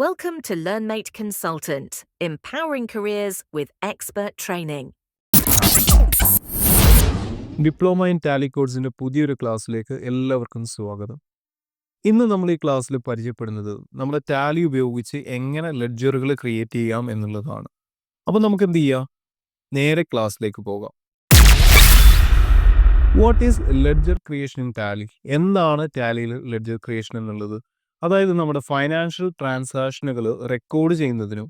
Welcome to LearnMate Consultant, empowering careers with expert training. Diploma in Tally കോഴ്സിന്റെ പുതിയൊരു ക്ലാസ്സിലേക്ക് എല്ലാവർക്കും സ്വാഗതം. ഇന്ന് നമ്മൾ ഈ ക്ലാസ്സിൽ പരിചയപ്പെടുന്നത് നമ്മൾ ടാലി ഉപയോഗിച്ച് എങ്ങനെ ലെഡ്ജറുകൾ ക്രിയേറ്റ് ചെയ്യാം എന്നുള്ളതാണ്. അപ്പോൾ നമുക്ക് എന്ത് ചെയ്യാം? നേരെ ക്ലാസ്സിലേക്ക് പോകാം. What is ledger creation in Tally എന്താണ് ടാലിയിൽ ലെഡ്ജർ ക്രിയേഷൻ എന്നുള്ളത്? അതായത് നമ്മുടെ ഫൈനാൻഷ്യൽ ട്രാൻസാക്ഷനുകൾ റെക്കോർഡ് ചെയ്യുന്നതിനും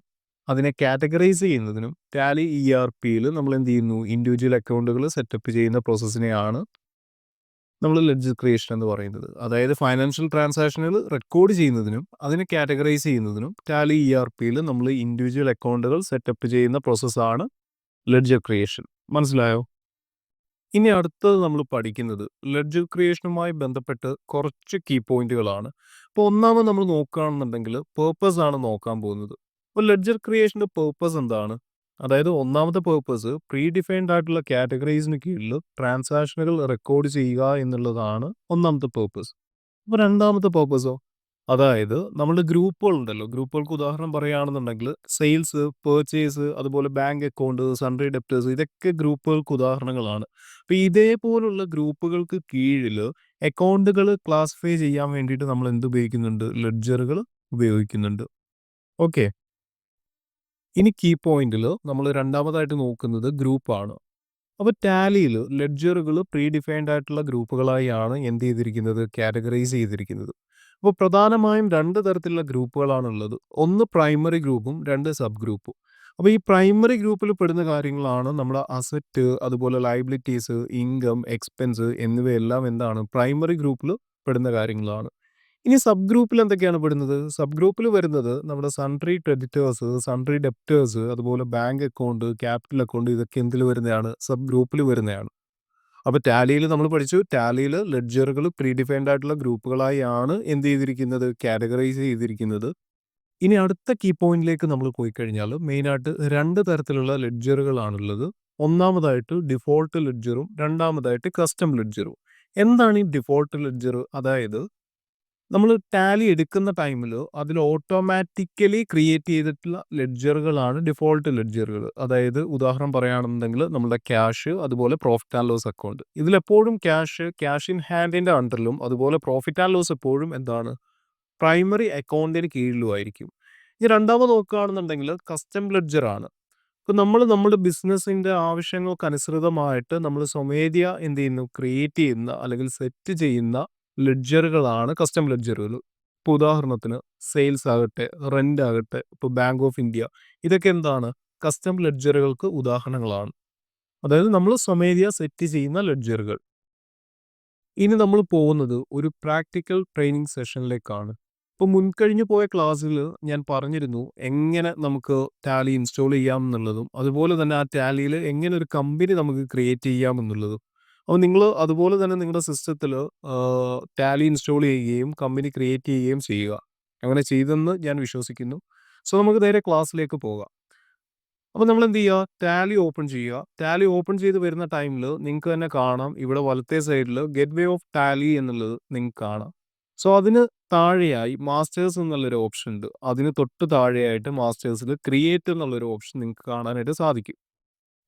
അതിനെ കാറ്റഗറൈസ് ചെയ്യുന്നതിനും ടാലി ഇ ആർ പിയിൽ നമ്മൾ എന്ത് ചെയ്യുന്നു? ഇൻഡിവിജ്വൽ അക്കൗണ്ടുകൾ സെറ്റപ്പ് ചെയ്യുന്ന പ്രോസസ്സിനെയാണ് നമ്മൾ ലെഡ്ജർ ക്രിയേഷൻ എന്ന് പറയുന്നത്. അതായത് ഫൈനാൻഷ്യൽ ട്രാൻസാക്ഷനുകൾ റെക്കോർഡ് ചെയ്യുന്നതിനും അതിനെ കാറ്റഗറൈസ് ചെയ്യുന്നതിനും ടാലി ഇ ആർ പിയിൽ നമ്മൾ ഇൻഡിവിജ്വൽ അക്കൗണ്ടുകൾ സെറ്റപ്പ് ചെയ്യുന്ന പ്രോസസ്സാണ് ലെഡ്ജർ ക്രിയേഷൻ. മനസ്സിലായോ? ഇനി അടുത്തത് നമ്മൾ പഠിക്കുന്നത് ലെഡ്ജർ ക്രിയേഷനുമായി ബന്ധപ്പെട്ട് കുറച്ച് കീ പോയിന്റുകളാണ്. അപ്പോൾ ഒന്നാമത് നമ്മൾ നോക്കുകയാണെന്നുണ്ടെങ്കിൽ പേർപ്പസ് ആണ് നോക്കാൻ പോകുന്നത്. അപ്പോൾ ലെഡ്ജർ ക്രിയേഷന്റെ പേർപ്പസ് എന്താണ്? അതായത് ഒന്നാമത്തെ പേർപ്പസ് പ്രീ ഡിഫൈൻഡ് ആയിട്ടുള്ള കാറ്റഗറീസിന് കീഴിൽ ട്രാൻസാക്ഷനുകൾ റെക്കോർഡ് ചെയ്യുക എന്നുള്ളതാണ് ഒന്നാമത്തെ പേർപ്പസ് അപ്പോൾ രണ്ടാമത്തെ പേർപ്പസോ അതായത് നമ്മൾ ഗ്രൂപ്പുകൾ ഉണ്ടല്ലോ ഗ്രൂപ്പുകൾക്ക് ഉദാഹരണം പറയുകയാണെന്നുണ്ടെങ്കിൽ സെയിൽസ് പേർച്ചേസ് അതുപോലെ ബാങ്ക് അക്കൗണ്ട് സൺഡ്രി ഡെപ്റ്റേഴ്സ് ഇതൊക്കെ ഗ്രൂപ്പുകൾക്ക് ഉദാഹരണങ്ങളാണ്. അപ്പോൾ ഇതേപോലുള്ള ഗ്രൂപ്പുകൾക്ക് കീഴിൽ അക്കൗണ്ടുകൾ ക്ലാസിഫൈ ചെയ്യാൻ വേണ്ടിയിട്ട് നമ്മൾ എന്ത് ഉപയോഗിക്കുന്നുണ്ട്? ലെഡ്ജറുകൾ ഉപയോഗിക്കുന്നുണ്ട്. ഓക്കെ. ഇനി കീ പോയിന്റിൽ നമ്മൾ രണ്ടാമതായിട്ട് നോക്കുന്നത് ഗ്രൂപ്പാണ്. അപ്പോൾ ടാലിയിൽ ലെഡ്ജറുകൾ പ്രീ ഡിഫൈൻഡ് ആയിട്ടുള്ള ഗ്രൂപ്പുകളായാണ് എന്ത് ചെയ്തിരിക്കുന്നത്? കാറ്റഗറൈസ് ചെയ്തിരിക്കുന്നത്. അപ്പോൾ പ്രധാനമായും രണ്ട് തരത്തിലുള്ള ഗ്രൂപ്പുകളാണുള്ളത്. ഒന്ന് പ്രൈമറി ഗ്രൂപ്പും രണ്ട് സബ് ഗ്രൂപ്പും. അപ്പോൾ ഈ പ്രൈമറി ഗ്രൂപ്പിൽ പെടുന്ന കാര്യങ്ങളാണ് നമ്മുടെ അസറ്റ് അതുപോലെ ലൈബിലിറ്റീസ് ഇൻകം എക്സ്പെൻസ് എന്നിവയെല്ലാം എന്താണ്? പ്രൈമറി ഗ്രൂപ്പിൽ പെടുന്ന കാര്യങ്ങളാണ്. ഇനി സബ് ഗ്രൂപ്പിൽ എന്തൊക്കെയാണ് പെടുന്നത്? സബ് ഗ്രൂപ്പിൽ വരുന്നത് നമ്മുടെ സൺട്രി ക്രെഡിറ്റേഴ്സ് സൺട്രി ഡെപ്റ്റേഴ്സ് അതുപോലെ ബാങ്ക് അക്കൗണ്ട് ക്യാപിറ്റൽ അക്കൗണ്ട് ഇതൊക്കെ എന്തിൽ വരുന്നതാണ്? സബ് ഗ്രൂപ്പിൽ വരുന്നതാണ്. അപ്പോൾ ടാലിയിൽ നമ്മൾ പഠിച്ചു. ടാലിയിൽ ലെഡ്ജറുകൾ പ്രീ ഡിഫൈൻഡ് ആയിട്ടുള്ള ഗ്രൂപ്പുകളായി ആണ് എന്ത് ചെയ്തിരിക്കുന്നത്? കാറ്റഗറൈസ് ചെയ്തിരിക്കുന്നത്. ഇനി അടുത്ത കീ പോയിന്റിലേക്ക് നമ്മൾ പോയി കഴിഞ്ഞാൽ മെയിനായിട്ട് രണ്ട് തരത്തിലുള്ള ലെഡ്ജറുകളാണുള്ളത്. ഒന്നാമതായിട്ട് ഡിഫോൾട്ട് ലെഡ്ജറും രണ്ടാമതായിട്ട് കസ്റ്റം ലെഡ്ജറും. എന്താണ് ഈ ഡിഫോൾട്ട് ലെഡ്ജർ അതായത് നമ്മൾ ടാലി എടുക്കുന്ന ടൈമിൽ അതിൽ ഓട്ടോമാറ്റിക്കലി ക്രിയേറ്റ് ചെയ്തിട്ടുള്ള ലെഡ്ജറുകളാണ് ഡിഫോൾട്ട് ലെഡ്ജറുകൾ അതായത് ഉദാഹരണം പറയുകയാണെന്നുണ്ടെങ്കിൽ നമ്മുടെ ക്യാഷ് അതുപോലെ പ്രോഫിറ്റ് ആൻഡ് ലോസ് അക്കൗണ്ട് ഇതിലെപ്പോഴും ക്യാഷ് ക്യാഷ് ഇൻ ഹാൻഡിന്റെ അണ്ടറിലും അതുപോലെ പ്രോഫിറ്റ് ആൻഡ് ലോസ് എപ്പോഴും എന്താണ്? പ്രൈമറി അക്കൗണ്ടിന് കീഴിലും ആയിരിക്കും ഇനി രണ്ടാമത് നോക്കുകയാണെന്നുണ്ടെങ്കിൽ കസ്റ്റം ലെഡ്ജറാണ് ആണ്. ഇപ്പം നമ്മൾ നമ്മുടെ ബിസിനസ്സിന്റെ ആവശ്യങ്ങൾക്ക് അനുസൃതമായിട്ട് നമ്മൾ സ്വമേധ്യ എന്ത് ചെയ്യുന്നു? ക്രിയേറ്റ് ചെയ്യുന്ന അല്ലെങ്കിൽ സെറ്റ് ചെയ്യുന്ന ലെഡ്ജറുകളാണ് കസ്റ്റം ലെഡ്ജറുകൾ ഇപ്പോൾ ഉദാഹരണത്തിന് സെയിൽസ് ആകട്ടെ റെന്റ് ആകട്ടെ ഇപ്പോൾ ബാങ്ക് ഓഫ് ഇന്ത്യ ഇതൊക്കെ എന്താണ്? കസ്റ്റം ലെഡ്ജറുകൾക്ക് ഉദാഹരണങ്ങളാണ്. അതായത് നമ്മൾ സ്വമേധയ സെറ്റ് ചെയ്യുന്ന ലെഡ്ജറുകൾ ഇനി നമ്മൾ പോകുന്നത് ഒരു പ്രാക്ടിക്കൽ ട്രെയിനിങ് സെഷനിലേക്കാണ് ഇപ്പോൾ മുൻകഴിഞ്ഞു പോയ ക്ലാസ്സിൽ ഞാൻ പറഞ്ഞിരുന്നു എങ്ങനെ നമുക്ക് ടാലി ഇൻസ്റ്റാൾ ചെയ്യാം എന്നുള്ളതും അതുപോലെ തന്നെ ആ ടാലിയിൽ എങ്ങനെ ഒരു കമ്പനി നമുക്ക് ക്രിയേറ്റ് ചെയ്യാം എന്നുള്ളതും. അപ്പോൾ നിങ്ങൾ അതുപോലെ തന്നെ നിങ്ങളുടെ സിസ്റ്റത്തിൽ ടാലി ഇൻസ്റ്റാൾ ചെയ്യുകയും കമ്പനി ക്രിയേറ്റ് ചെയ്യുകയും ചെയ്യുക. അങ്ങനെ ചെയ്തെന്ന് ഞാൻ വിശ്വസിക്കുന്നു. സോ നമുക്ക് നേരെ ക്ലാസ്സിലേക്ക് പോകാം. അപ്പോൾ നമ്മൾ എന്ത് ചെയ്യുക ടാലി ഓപ്പൺ ചെയ്യുക. ടാലി ഓപ്പൺ ചെയ്ത് വരുന്ന ടൈമിൽ നിങ്ങൾക്ക് തന്നെ കാണാം. ഇവിടെ വലത്തെ സൈഡിൽ ഗെറ്റ് വേ ഓഫ് ടാലി എന്നുള്ളത് നിങ്ങൾക്ക് കാണാം. സോ അതിന് താഴെയായി മാസ്റ്റേഴ്സ് എന്നുള്ളൊരു ഓപ്ഷൻ ഉണ്ട് അതിന് തൊട്ട് താഴെയായിട്ട് മാസ്റ്റേഴ്സിൽ ക്രിയേറ്റ് എന്നുള്ളൊരു ഓപ്ഷൻ നിങ്ങൾക്ക് കാണാനായിട്ട് സാധിക്കും.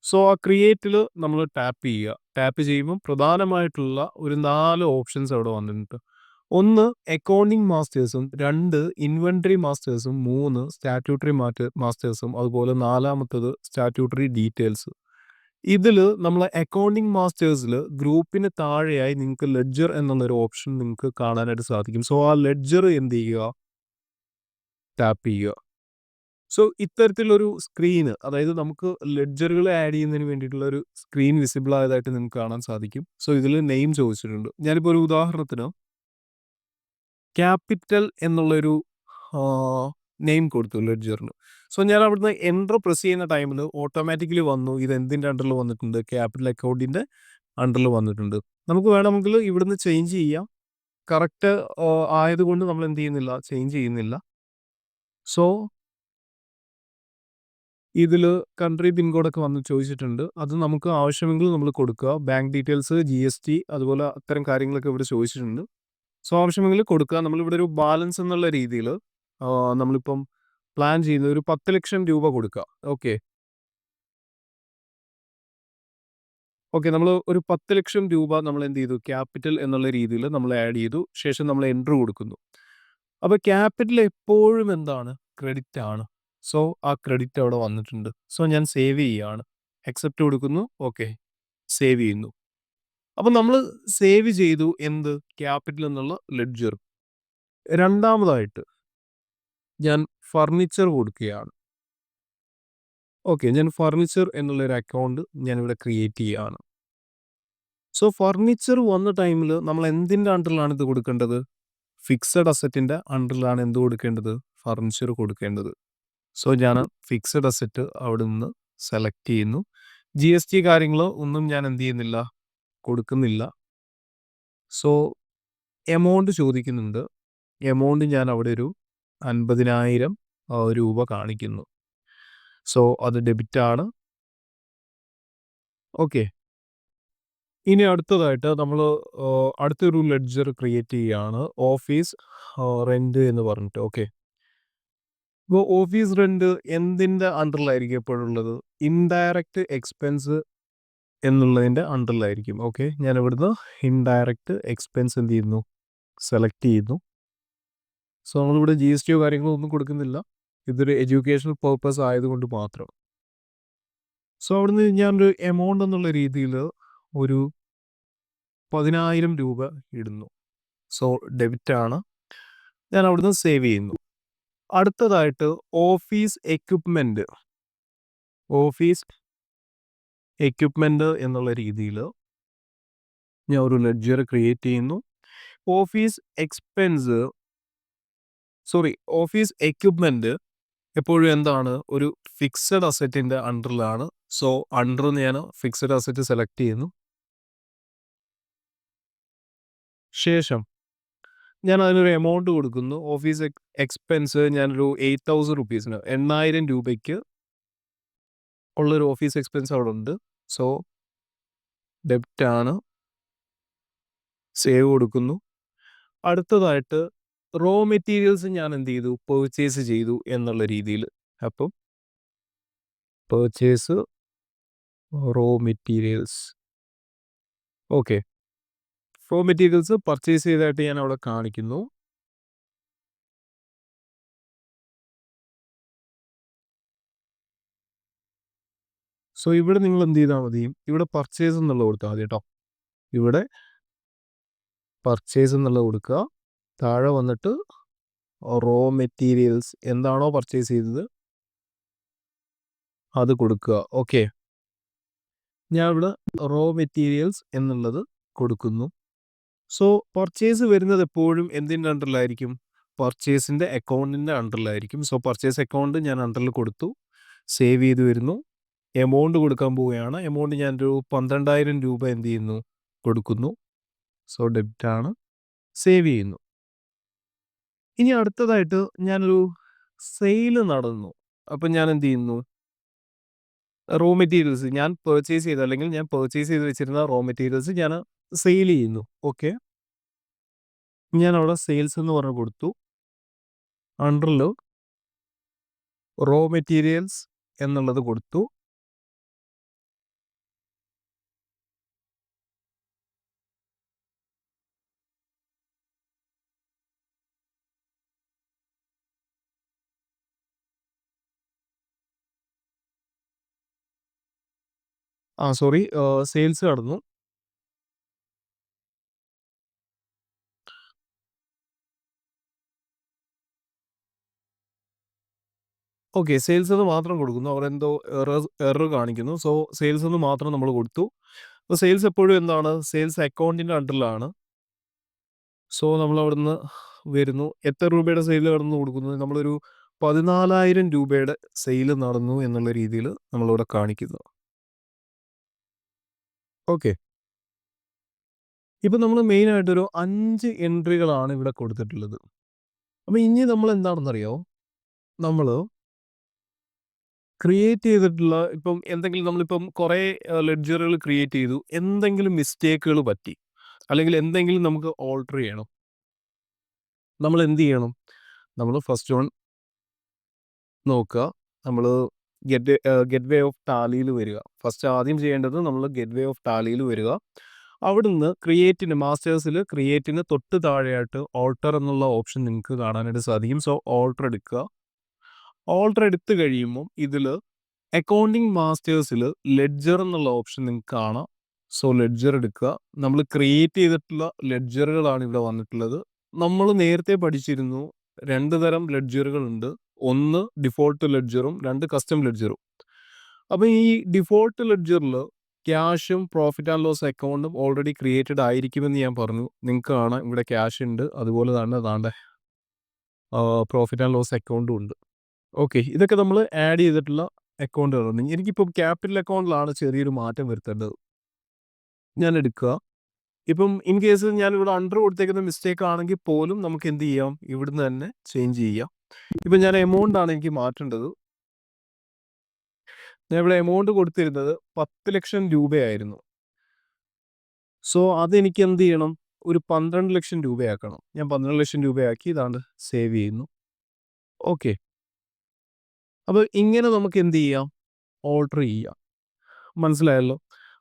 സോ ആ ക്രിയേറ്റിൽ നമ്മൾ ടാപ്പ് ചെയ്യുക. ടാപ്പ് ചെയ്യുമ്പോൾ പ്രധാനമായിട്ടുള്ള ഒരു നാല് ഓപ്ഷൻസ് അവിടെ വന്നിട്ടുണ്ട്. ഒന്ന് അക്കൗണ്ടിങ് മാസ്റ്റേഴ്സും രണ്ട് ഇൻവെൻട്രി മാസ്റ്റേഴ്സും മൂന്ന് സ്റ്റാറ്റ്യൂട്ടറി മാറ്റ മാസ്റ്റേഴ്സും അതുപോലെ നാലാമത്തത് സ്റ്റാറ്റ്യൂട്ടറി ഡീറ്റെയിൽസ്. ഇതിൽ നമ്മൾ അക്കൗണ്ടിങ് മാസ്റ്റേഴ്സിൽ ഗ്രൂപ്പിന് താഴെയായി നിങ്ങൾക്ക് ലെഡ്ജർ എന്നുള്ളൊരു ഓപ്ഷൻ നിങ്ങൾക്ക് കാണാനായിട്ട് സാധിക്കും. സോ ആ ലെഡ്ജർ എന്ത് ചെയ്യുക? ടാപ്പ് ചെയ്യുക. സോ ഇത്തരത്തിലൊരു സ്ക്രീന് അതായത് നമുക്ക് ലെഡ്ജറുകൾ ആഡ് ചെയ്യുന്നതിന് വേണ്ടിയിട്ടുള്ള ഒരു സ്ക്രീൻ വിസിബിൾ ആയതായിട്ട് നിങ്ങൾക്ക് കാണാൻ സാധിക്കും. സോ ഇതിൽ നെയിം ചോദിച്ചിട്ടുണ്ട്. ഞാനിപ്പോൾ ഒരു ഉദാഹരണത്തിന് ക്യാപിറ്റൽ എന്നുള്ളൊരു നെയിം കൊടുത്തു ലെഡ്ജറിന്. സോ ഞാൻ അവിടുന്ന് എൻട്രോ പ്രസ് ചെയ്യുന്ന ടൈമിൽ ഓട്ടോമാറ്റിക്കലി വന്നു ഇത് എന്തിന്റെ അണ്ടറിൽ വന്നിട്ടുണ്ട് ക്യാപിറ്റൽ അക്കൗണ്ടിന്റെ അണ്ടറിൽ വന്നിട്ടുണ്ട്. നമുക്ക് വേണമെങ്കിൽ ഇവിടുന്ന് ചേഞ്ച് ചെയ്യാം. കറക്റ്റ് ആയതുകൊണ്ട് നമ്മൾ എന്ത് ചെയ്യുന്നില്ല ചേഞ്ച് ചെയ്യുന്നില്ല. സോ ഇതിൽ കൺട്രി പിൻ കോഡൊക്കെ വന്ന് ചോദിച്ചിട്ടുണ്ട് അത് നമുക്ക് ആവശ്യമെങ്കിൽ നമ്മൾ കൊടുക്കുക bank details G S T അതുപോലെ അത്തരം കാര്യങ്ങളൊക്കെ ഇവിടെ ചോദിച്ചിട്ടുണ്ട് സോ ആവശ്യമെങ്കിൽ കൊടുക്കുക നമ്മളിവിടെ ഒരു ബാലൻസ് എന്നുള്ള രീതിയിൽ നമ്മളിപ്പം പ്ലാൻ ചെയ്യുന്ന ഒരു പത്ത് ലക്ഷം രൂപ കൊടുക്കുക. ഓക്കെ. ഓക്കെ. നമ്മൾ ഒരു പത്ത് ലക്ഷം രൂപ നമ്മൾ എന്ത് ചെയ്തു, ക്യാപിറ്റൽ എന്നുള്ള രീതിയിൽ നമ്മൾ ആഡ് ചെയ്തു. ശേഷം നമ്മൾ എൻട്രി കൊടുക്കുന്നു. അപ്പോൾ ക്യാപിറ്റൽ എപ്പോഴും എന്താണ്? ക്രെഡിറ്റ് ആണ്. സോ, ആ ക്രെഡിറ്റ് അവിടെ വന്നിട്ടുണ്ട്. സോ, ഞാൻ സേവ് ചെയ്യാണ്. അക്സെപ്റ്റ് കൊടുക്കുന്നു. ഓക്കെ. സേവ് ചെയ്യുന്നു. അപ്പൊ നമ്മൾ സേവ് ചെയ്തു എന്ത്? ക്യാപിറ്റൽ എന്നുള്ള ലെഡ്ജർ. രണ്ടാമതായിട്ട് ഞാൻ ഫർണിച്ചർ കൊടുക്കുകയാണ്. ഓക്കെ. ഞാൻ ഫർണിച്ചർ എന്നുള്ളൊരു അക്കൗണ്ട് ഞാനിവിടെ ക്രിയേറ്റ് ചെയ്യാണ്. സോ, ഫർണിച്ചർ വന്ന ടൈമിൽ നമ്മൾ എന്തിന്റെ അണ്ടറിലാണ് ഇത് കൊടുക്കേണ്ടത്? ഫിക്സഡ് അസറ്റിന്റെ അണ്ടറിലാണ് എന്ത് കൊടുക്കേണ്ടത്? ഫർണിച്ചർ കൊടുക്കേണ്ടത്. സോ, ഞാൻ ഫിക്സഡ് അസറ്റ് അവിടെ നിന്ന് സെലക്ട് ചെയ്യുന്നു. ജി എസ് ടി കാര്യങ്ങളോ ഒന്നും ഞാൻ എന്ത് ചെയ്യുന്നില്ല? കൊടുക്കുന്നില്ല. സോ, എമൗണ്ട് ചോദിക്കുന്നുണ്ട്. എമൗണ്ട് ഞാൻ അവിടെ ഒരു അൻപതിനായിരം രൂപ കാണിക്കുന്നു. സോ, അത് ഡെബിറ്റ് ആണ്. ഓക്കെ. ഇനി അടുത്തതായിട്ട് നമ്മൾ അടുത്തൊരു ലെഡ്ജർ ക്രിയേറ്റ് ചെയ്യാണ്. ഓഫീസ് റെന്റ് എന്ന് പറഞ്ഞിട്ട്. ഓക്കെ. ഇപ്പൊ ഓഫീസ് റെന്റ് എന്തിന്റെ അണ്ടറിലായിരിക്കും എപ്പോഴുള്ളത്? ഇൻഡയറക്റ്റ് എക്സ്പെൻസ് എന്നുള്ളതിന്റെ അണ്ടറിലായിരിക്കും. ഓക്കെ. ഞാൻ ഇവിടുന്ന് ഇൻഡയറക്റ്റ് എക്സ്പെൻസ് എന്ത് ചെയ്യുന്നു? സെലക്ട് ചെയ്യുന്നു. സോ, നമ്മളിവിടെ ജി എസ് ടിയോ കാര്യങ്ങളോ ഒന്നും കൊടുക്കുന്നില്ല. ഇതൊരു എഡ്യൂക്കേഷണൽ പർപ്പസ് ആയതുകൊണ്ട് മാത്രം. സോ, അവിടുന്ന് ഞാനൊരു എമൗണ്ട് എന്നുള്ള രീതിയിൽ ഒരു പതിനായിരം രൂപ ഇടുന്നു. സോ, ഡെബിറ്റാണ്. ഞാൻ അവിടുന്ന് സേവ് ചെയ്യുന്നു. അടുത്തതായിട്ട് ഓഫീസ് എക്വിപ്മെന്റ്. ഓഫീസ് എക്വിപ്മെന്റ് എന്നുള്ള രീതിയിൽ ഞാൻ ഒരു ലെഡ്ജർ ക്രിയേറ്റ് ചെയ്യുന്നു. Office expense sorry office equipment എപ്പോഴും എന്താണ്? ഒരു ഫിക്സഡ് അസറ്റിന്റെ അണ്ടറിലാണ്. സോ, അണ്ടർ ഞാൻ ഫിക്സഡ് അസറ്റ് സെലക്ട് ചെയ്യുന്നു. ശേഷം ഞാൻ അതിനൊരു എമൗണ്ട് കൊടുക്കുന്നു. ഓഫീസ് എക് എക്സ്പെൻസ് ഞാനൊരു 8,000 റുപ്പീസിന് 8,000 രൂപയ്ക്ക് ഉള്ളൊരു ഓഫീസ് എക്സ്പെൻസ് അവിടെ ഉണ്ട്. സോ, ഡെപ്റ്റ് ആണ്. സേവ് കൊടുക്കുന്നു. അടുത്തതായിട്ട് റോ മെറ്റീരിയൽസ് ഞാൻ എന്ത് ചെയ്തു? പെർച്ചേസ് ചെയ്തു എന്നുള്ള രീതിയിൽ അപ്പം purchase raw materials. Okay. Raw materials purchase ചെയ്തതായിട്ട് ഞാൻ അവിടെ കാണിക്കുന്നു. സോ, ഇവിടെ നിങ്ങൾ എന്ത് ചെയ്താൽ മതി? ഇവിടെ പർച്ചേസ് എന്നുള്ളത് കൊടുത്താൽ മതി കേട്ടോ. ഇവിടെ പർച്ചേസ് എന്നുള്ളത് കൊടുക്കുക. താഴെ വന്നിട്ട് റോ മെറ്റീരിയൽസ് എന്താണോ പർച്ചേസ് ചെയ്തത് അത് കൊടുക്കുക. ഓക്കെ. ഞാൻ ഇവിടെ റോ മെറ്റീരിയൽസ് എന്നുള്ളത് കൊടുക്കുന്നു. സോ, പർച്ചേസ് വരുന്നത് എപ്പോഴും എന്തിന്റെ അണ്ടറിലായിരിക്കും? പർച്ചേസിന്റെ അക്കൗണ്ടിന്റെ അണ്ടറിലായിരിക്കും. സോ, പർച്ചേസ് അക്കൗണ്ട് ഞാൻ അണ്ടറിൽ കൊടുത്തു. സേവ് ചെയ്ത് വരുന്നു. എമൗണ്ട് കൊടുക്കാൻ പോവുകയാണ്. എമൗണ്ട് ഞാനൊരു 12,000 രൂപ എന്ത് ചെയ്യുന്നു? കൊടുക്കുന്നു. സോ, ഡെബിറ്റാണ്. സേവ് ചെയ്യുന്നു. ഇനി അടുത്തതായിട്ട് ഞാനൊരു സെയിൽ നടന്നു. അപ്പം ഞാൻ എന്ത് ചെയ്യുന്നു? റോ മെറ്റീരിയൽസ് ഞാൻ പെർച്ചേസ് ചെയ്ത അല്ലെങ്കിൽ ഞാൻ പെർച്ചേസ് ചെയ്ത് വെച്ചിരുന്ന റോ മെറ്റീരിയൽസ് ഞാൻ സെയിൽ ചെയ്യുന്നു. ഓക്കെ. ഞാൻ അവിടെ സെയിൽസ് എന്ന് പറഞ്ഞു കൊടുത്തു. അണ്ടറിൽ റോ മെറ്റീരിയൽസ് എന്നുള്ളത് കൊടുത്തു. ആ സോറി സെയിൽസ് കടന്നു. ഓക്കെ. സെയിൽസ് എന്ന് മാത്രം കൊടുക്കുന്നു. അവർ എന്തോ എറർ എറർ കാണിക്കുന്നു. സോ, സെയിൽസ് എന്ന് മാത്രം നമ്മൾ കൊടുത്തു. അപ്പോൾ സെയിൽസ് എപ്പോഴും എന്താണ്? സെയിൽസ് അക്കൗണ്ടിന്റെ അണ്ടറിലാണ്. സോ, നമ്മൾ അവിടുന്ന് വരുന്നു. എത്ര രൂപയുടെ സെയിൽ നടന്നു കൊടുക്കുന്നത് നമ്മളൊരു 14,000 രൂപയുടെ സെയിൽ നടന്നു എന്നുള്ള രീതിയിൽ നമ്മളിവിടെ കാണിക്കുന്നു. ഓക്കെ. ഇപ്പം നമ്മൾ മെയിനായിട്ടൊരു അഞ്ച് 5 എൻട്രികളാണ് ഇവിടെ കൊടുത്തിട്ടുള്ളത്. അപ്പോൾ ഇനി നമ്മൾ എന്താണെന്നറിയോ? നമ്മൾ ക്രിയേറ്റ് ചെയ്തിട്ടുള്ള ഇപ്പം എന്തെങ്കിലും നമ്മളിപ്പം കുറേ ലെഡ്ജറുകൾ ക്രിയേറ്റ് ചെയ്തു. എന്തെങ്കിലും മിസ്റ്റേക്കുകൾ പറ്റി. അല്ലെങ്കിൽ എന്തെങ്കിലും നമുക്ക് ഓൾട്ടർ ചെയ്യണം. നമ്മൾ എന്ത് ചെയ്യണം? നമ്മൾ ഫസ്റ്റ് വൺ നോക്കുക നമ്മൾ ഗെറ്റ് ഗെറ്റ് വേ ഓഫ് ടാലിയിൽ വരിക ഫസ്റ്റ് ആദ്യം ചെയ്യേണ്ടത് നമ്മൾ ഗെറ്റ് വേ ഓഫ് ടാലിയിൽ വരിക അവിടുന്ന് ക്രിയേറ്റിന് മാസ്റ്റേഴ്സിൽ ക്രിയേറ്റിന് തൊട്ട് താഴെയായിട്ട് ഓൾട്ടർ എന്നുള്ള ഓപ്ഷൻ നിങ്ങൾക്ക് കാണാനായിട്ട് സാധിക്കും സോ ഓൾട്ടർ എടുക്കുക ഓൾട്ടർ എടുത്തു കഴിയുമ്പോൾ ഇതിൽ അക്കൗണ്ടിങ് മാസ്റ്റേഴ്സിൽ ലെഡ്ജർ എന്നുള്ള ഓപ്ഷൻ നിങ്ങൾക്ക് കാണാം. സോ ലെഡ്ജർ എടുക്കുക. നമ്മൾ ക്രിയേറ്റ് ചെയ്തിട്ടുള്ള ലെഡ്ജറുകളാണ് ഇവിടെ വന്നിട്ടുള്ളത്. നമ്മൾ നേരത്തെ പഠിച്ചിരുന്നു രണ്ട് തരം ലെഡ്ജറുകളുണ്ട് ഒന്ന് ഡിഫോൾട്ട് ലെഡ്ജറും രണ്ട് കസ്റ്റം ലെഡ്ജറും അപ്പം ഈ ഡിഫോൾട്ട് ലെഡ്ജറിൽ ക്യാഷും പ്രോഫിറ്റ് ആൻഡ് ലോസ് അക്കൗണ്ടും ഓൾറെഡി ക്രിയേറ്റഡ് ആയിരിക്കുമെന്ന് ഞാൻ പറഞ്ഞു. നിങ്ങൾക്ക് കാണാം. ഇവിടെ ക്യാഷ് ഉണ്ട്. അതുപോലെ തന്നെ അതാണ്ട് പ്രോഫിറ്റ് ആൻഡ് ലോസ് അക്കൗണ്ടും ഉണ്ട്. ഓക്കെ. ഇതൊക്കെ നമ്മൾ ആഡ് ചെയ്തിട്ടുള്ള അക്കൗണ്ടുകളാണ് എനിക്കിപ്പോൾ ക്യാപിറ്റൽ അക്കൗണ്ടിലാണ് ചെറിയൊരു മാറ്റം വരുത്തേണ്ടത്. ഞാൻ എടുക്കുക. ഇപ്പം ഇൻ കേസ് ഞാൻ ഇവിടെ അണ്ടർ കൊടുത്തേക്കുന്ന മിസ്റ്റേക്ക് ആണെങ്കിൽ പോലും നമുക്ക് എന്ത് ചെയ്യാം? ഇവിടുന്ന് തന്നെ ചേഞ്ച് ചെയ്യാം. ഇപ്പം ഞാൻ എമൗണ്ട് ആണ് എനിക്ക് മാറ്റേണ്ടത്. ഞാൻ ഇവിടെ എമൗണ്ട് കൊടുത്തിരുന്നത് ലക്ഷം രൂപയായിരുന്നു. സോ അതെനിക്ക് എന്ത് ചെയ്യണം? ഒരു പന്ത്രണ്ട് ലക്ഷം രൂപയാക്കണം. ഞാൻ പന്ത്രണ്ട് ലക്ഷം രൂപയാക്കി ഇതാണ്ട് സേവ് ചെയ്യുന്നു. ഓക്കെ. അപ്പോൾ ഇങ്ങനെ നമുക്ക് എന്ത് ചെയ്യാം? ഓൾട്ടർ ചെയ്യാം. മനസ്സിലായല്ലോ?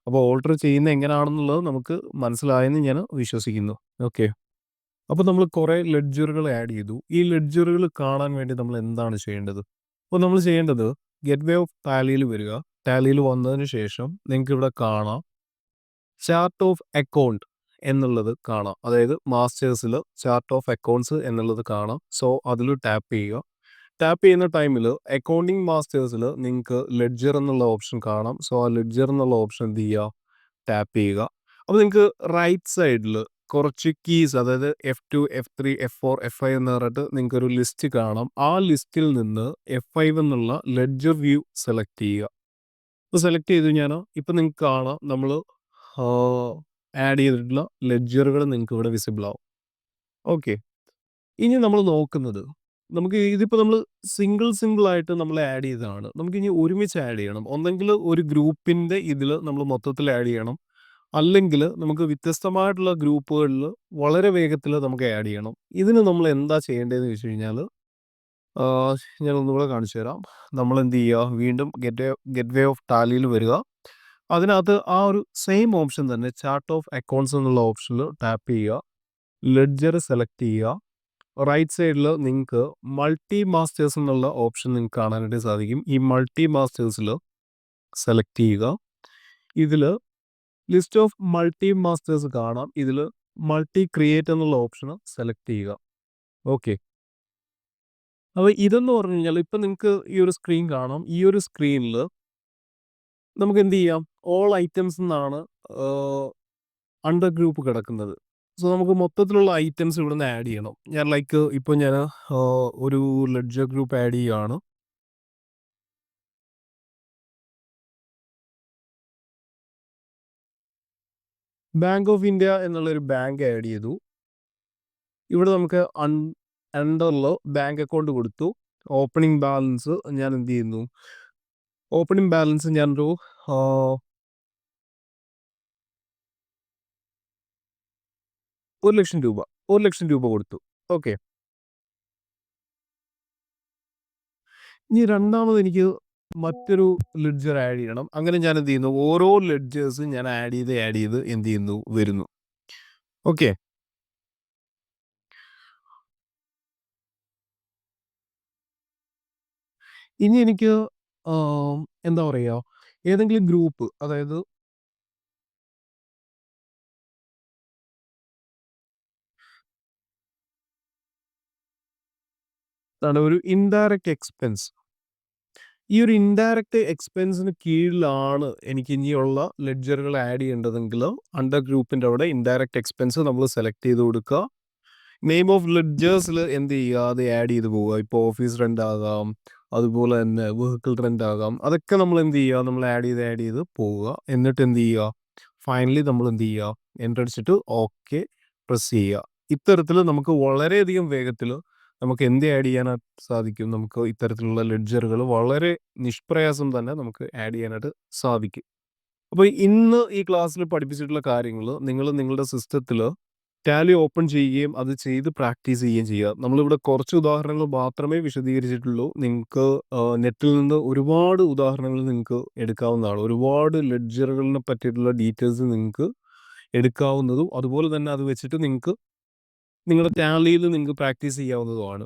അപ്പോൾ ഓൾട്ടർ ചെയ്യുന്ന എങ്ങനെയാണെന്നുള്ളത് നമുക്ക് മനസ്സിലായെന്ന് ഞാൻ വിശ്വസിക്കുന്നു. ഓക്കെ അപ്പോൾ നമ്മൾ കുറേ ലെഡ്ജറുകൾ ആഡ് ചെയ്തു. ഈ ലെഡ്ജറുകൾ കാണാൻ വേണ്ടി നമ്മൾ എന്താണ് ചെയ്യേണ്ടത്? അപ്പോൾ നമ്മൾ ചെയ്യേണ്ടത് ഗെറ്റ് വേ ഓഫ് ടാലിയിൽ വരിക. ടാലിയിൽ വന്നതിന് ശേഷം നിങ്ങൾക്ക് ഇവിടെ കാണാം. ചാർട്ട് ഓഫ് അക്കൗണ്ട് എന്നുള്ളത് കാണാം. അതായത് മാസ്റ്റേഴ്സിൽ ചാർട്ട് ഓഫ് അക്കൗണ്ട്സ് എന്നുള്ളത് കാണാം. സോ അതിൽ ടാപ്പ് ചെയ്യുക. ടാപ്പ് ചെയ്യുന്ന ടൈമിൽ അക്കൗണ്ടിങ് മാസ്റ്റേഴ്സിൽ നിങ്ങൾക്ക് ലെഡ്ജർ എന്നുള്ള ഓപ്ഷൻ കാണാം. സോ ആ ലെഡ്ജർ എന്നുള്ള ഓപ്ഷൻ എന്ത് ചെയ്യുക? ടാപ്പ് ചെയ്യുക. അപ്പോൾ നിങ്ങൾക്ക് റൈറ്റ് സൈഡിൽ കുറച്ച് കീസ് അതായത് F two F three F four F five എന്ന് പറഞ്ഞിട്ട് നിങ്ങൾക്ക് ഒരു ലിസ്റ്റ് കാണാം. ആ ലിസ്റ്റിൽ നിന്ന് എഫ് ഫൈവ് എന്നുള്ള ലെഡ്ജർ വ്യൂ സെലക്ട് ചെയ്യുക. അപ്പോൾ സെലക്ട് ചെയ്ത് ഞാൻ ഇപ്പം നിങ്ങൾക്ക് കാണാം നമ്മൾ ആഡ് ചെയ്തിട്ടുള്ള ലെഡ്ജറുകൾ നിങ്ങൾക്ക് ഇവിടെ വിസിബിൾ ആവും. ഓക്കെ ഇനി നമ്മൾ നോക്കുന്നത് നമുക്ക് ഇതിപ്പോൾ നമ്മൾ സിംഗിൾ സിംഗിൾ ആയിട്ട് നമ്മൾ ആഡ് ചെയ്തതാണ്. നമുക്ക് ഇനി ഒരുമിച്ച് ആഡ് ചെയ്യണം. ഒന്നെങ്കിൽ ഒരു ഗ്രൂപ്പിന്റെ ഇതിൽ നമ്മൾ മൊത്തത്തിൽ ആഡ് ചെയ്യണം. അല്ലെങ്കിൽ നമുക്ക് വ്യത്യസ്തമായിട്ടുള്ള ഗ്രൂപ്പുകളിൽ വളരെ വേഗത്തിൽ നമുക്ക് ആഡ് ചെയ്യണം. ഇതിന് നമ്മൾ എന്താ ചെയ്യേണ്ടതെന്ന് വെച്ച് കഴിഞ്ഞാൽ ഞാൻ ഒന്നുകൂടെ കാണിച്ചു തരാം. നമ്മൾ എന്ത് ചെയ്യുക വീണ്ടും ഗെറ്റ് ഗെറ്റ് വേ ഓഫ് ടാലിയിൽ വരിക. അതിനകത്ത് ആ ഒരു സെയിം ഓപ്ഷൻ തന്നെ ചാർട്ട് ഓഫ് അക്കൗണ്ട്സ് എന്നുള്ള ഓപ്ഷനിൽ ടാപ്പ് ചെയ്യുക. ലെഡ്ജർ സെലക്ട് ചെയ്യുക. റൈറ്റ് സൈഡിൽ നിങ്ങൾക്ക് മൾട്ടി മാസ്റ്റേഴ്സ് എന്നുള്ള ഓപ്ഷൻ നിങ്ങൾക്ക് കാണാനായിട്ട് സാധിക്കും. ഈ മൾട്ടി മാസ്റ്റേഴ്സിൽ സെലക്ട് ചെയ്യുക. ഇതിൽ ലിസ്റ്റ് ഓഫ് മൾട്ടി മാസ്റ്റേഴ്സ് കാണാം. ഇതിൽ മൾട്ടി ക്രിയേറ്റ് എന്നുള്ള ഓപ്ഷൻ സെലക്ട് ചെയ്യുക. ഓക്കെ അപ്പോൾ ഇതെന്ന് പറഞ്ഞു കഴിഞ്ഞാൽ ഇപ്പം നിങ്ങൾക്ക് ഈ ഒരു സ്ക്രീൻ കാണാം. ഈ ഒരു സ്ക്രീനിൽ നമുക്ക് എന്ത് ചെയ്യാം? ഓൾ ഐറ്റംസ് എന്നാണ് അണ്ടർ ഗ്രൂപ്പ് കിടക്കുന്നത്. സോ നമുക്ക് മൊത്തത്തിലുള്ള ഐറ്റംസ് ഇവിടെ നിന്ന് ആഡ് ചെയ്യണം. ഞാൻ ലൈക്ക് ഇപ്പോൾ ഞാൻ ഒരു ലെഡ്ജർ ഗ്രൂപ്പ് ആഡ് ചെയ്യുകയാണ് ബാങ്ക് ഓഫ് ഇന്ത്യ എന്നുള്ളൊരു ബാങ്ക് ആഡ് ചെയ്തു. ഇവിടെ നമുക്ക് അൺ അണ്ടറിൽ ബാങ്ക് അക്കൗണ്ട് കൊടുത്തു. ഓപ്പണിംഗ് ബാലൻസ് ഞാൻ എന്ത് ചെയ്യുന്നു? ഓപ്പണിംഗ് ബാലൻസ് ഞാനൊരു ഒരു ലക്ഷം രൂപ ഒരു ലക്ഷം രൂപ കൊടുത്തു. ഓക്കെ. ഇനി രണ്ടാമത് എനിക്ക് മറ്റൊരു ലെഡ്ജർ ആഡ് ചെയ്യണം. അങ്ങനെ ഞാൻ എന്ത് ചെയ്യുന്നു? ഓരോ ലെഡ്ജേഴ്സ് ഞാൻ ആഡ് ചെയ്ത് ആഡ് ചെയ്ത് എന്ത് ചെയ്യുന്നു? വരുന്നു. ഓക്കെ. ഇനി എനിക്ക് എന്താ പറയുക ഏതെങ്കിലും ഗ്രൂപ്പ് അതായത് ഒരു ഇൻഡയറക്റ്റ് എക്സ്പെൻസ് ഈ ഒരു ഇൻഡയറക്റ്റ് എക്സ്പെൻസിന് കീഴിലാണ് എനിക്ക് ഇനിയുള്ള ലെഡ്ജറുകൾ ആഡ് ചെയ്യേണ്ടതെങ്കിൽ അണ്ടർ ഗ്രൂപ്പിന്റെ അവിടെ ഇൻഡയറക്റ്റ് എക്സ്പെൻസ് നമ്മൾ സെലക്ട് ചെയ്ത് കൊടുക്കുക. നെയിം ഓഫ് ലെഡ്ജേഴ്സിൽ എന്ത് ചെയ്യുക? അത് ആഡ് ചെയ്ത് പോവുക. ഇപ്പോൾ ഓഫീസ് റെന്റ് ആകാം അതുപോലെ തന്നെ വെഹിക്കിൾ റെന്റ് ആകാം. അതൊക്കെ നമ്മൾ എന്ത് ചെയ്യുക? നമ്മൾ ആഡ് ചെയ്ത് ആഡ് ചെയ്ത് പോവുക. എന്നിട്ട് എന്ത് ചെയ്യുക? ഫൈനലി നമ്മൾ എന്ത് ചെയ്യുക? എന്റർ അടിച്ചിട്ട് ഓക്കെ പ്രസ് ചെയ്യുക. ഇത്തരത്തിൽ നമുക്ക് വളരെയധികം വേഗത്തിൽ നമുക്ക് എന്ത് ആഡ് ചെയ്യാനായിട്ട് സാധിക്കും നമുക്ക് ഇത്തരത്തിലുള്ള ലെഡ്ജറുകൾ വളരെ നിഷ്പ്രയാസം തന്നെ നമുക്ക് ആഡ് ചെയ്യാനായിട്ട് സാധിക്കും അപ്പോൾ ഇന്ന് ഈ ക്ലാസ്സിൽ പഠിപ്പിച്ചിട്ടുള്ള കാര്യങ്ങൾ നിങ്ങൾ നിങ്ങളുടെ സിസ്റ്റത്തിൽ ടാലി ഓപ്പൺ ചെയ്യുകയും അത് ചെയ്ത് പ്രാക്ടീസ് ചെയ്യുകയും ചെയ്യുക. നമ്മളിവിടെ കുറച്ച് ഉദാഹരണങ്ങൾ മാത്രമേ വിശദീകരിച്ചിട്ടുള്ളൂ. നിങ്ങൾക്ക് നെറ്റിൽ നിന്ന് ഒരുപാട് ഉദാഹരണങ്ങൾ നിങ്ങൾക്ക് എടുക്കാവുന്നതാണ്. ഒരുപാട് ലെഡ്ജറുകളിനെ പറ്റിയിട്ടുള്ള ഡീറ്റെയിൽസ് നിങ്ങൾക്ക് എടുക്കാവുന്നതും അതുപോലെ തന്നെ അത് വെച്ചിട്ട് നിങ്ങൾക്ക് നിങ്ങളുടെ ടാലിയിൽ നിങ്ങൾക്ക് പ്രാക്ടീസ് ചെയ്യാവുന്നതുമാണ്.